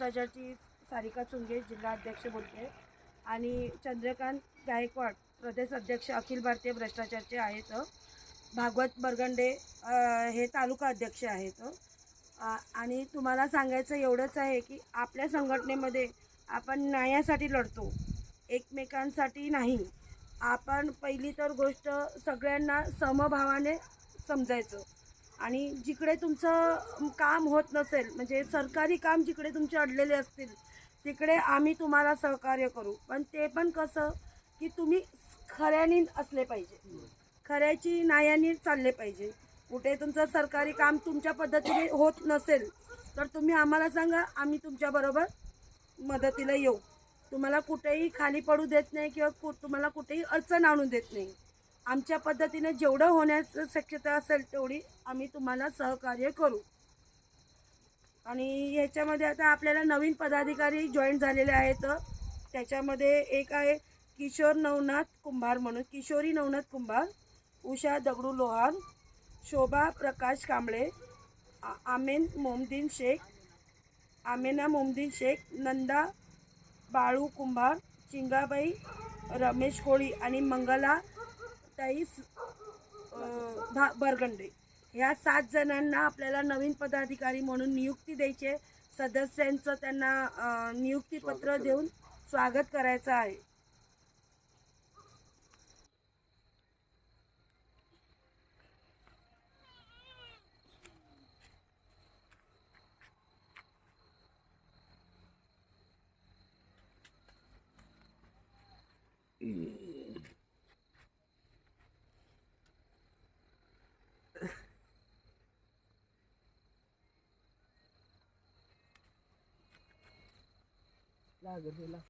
भ्रष्टाचारची सारिका चुंगे जिल्हा अध्यक्ष बोलते. आणि चंद्रकांत गायकवाड प्रदेश अध्यक्ष अखिल भारतीय भ्रष्टाचारचे आहेत. भागवत बरगंडे हे तालुका अध्यक्ष आहेत. आणि तुम्हाला सांगायचं एवढंच आहे की आपल्या संघटनेमध्ये आपण न्यायासाठी लढतो एकमेकांसाठी नाही. आपण पहिली तर गोष्ट सगळ्यांना समभावाने समजायचं. आणि जिकडे तुमचं काम होत नसेल म्हणजे सरकारी काम जिकडे तुमचे अडलेले असतील तिकडे आम्ही तुम्हाला सहकार्य करू. पण ते पण कसं की तुम्ही खऱ्यानी असले पाहिजे. खऱ्याची नायानी चालले पाहिजे. कुठे तुमचं सरकारी काम तुमच्या पद्धतीने होत नसेल तर तुम्ही आम्हाला सांगा आम्ही तुमच्याबरोबर मदतीला येऊ. तुम्हाला कुठेही खाली पडू देत नाही किंवा कु तुम्हाला कुठेही अडचण आणून देत नाही. आमच्या पद्धतीने जेवढं होण्याचं शक्यता असेल तेवढी आम्ही तुम्हाला सहकार्य करू. आणि ह्याच्यामध्ये आता आपल्याला नवीन पदाधिकारी जॉईन झालेले आहेत. त्याच्यामध्ये एक आहे किशोर नवनाथ कुंभार म्हणून किशोरी नवनाथ कुंभार उषा दगडू लोहार शोभा प्रकाश कांबळे आ- आमेन मोमदीन शेख आमेना मोमदीन शेख नंदा बाळू कुंभार चिंगाबाई रमेश कोळी आणि मंगला सत्तावीस बरगंडे. ह्या सात जणांना आपल्याला नवीन पदाधिकारी म्हणून नियुक्ती द्यायची. सदस्यांचं त्यांना नियुक्तीपत्र देऊन स्वागत करायचं आहे. 那个人了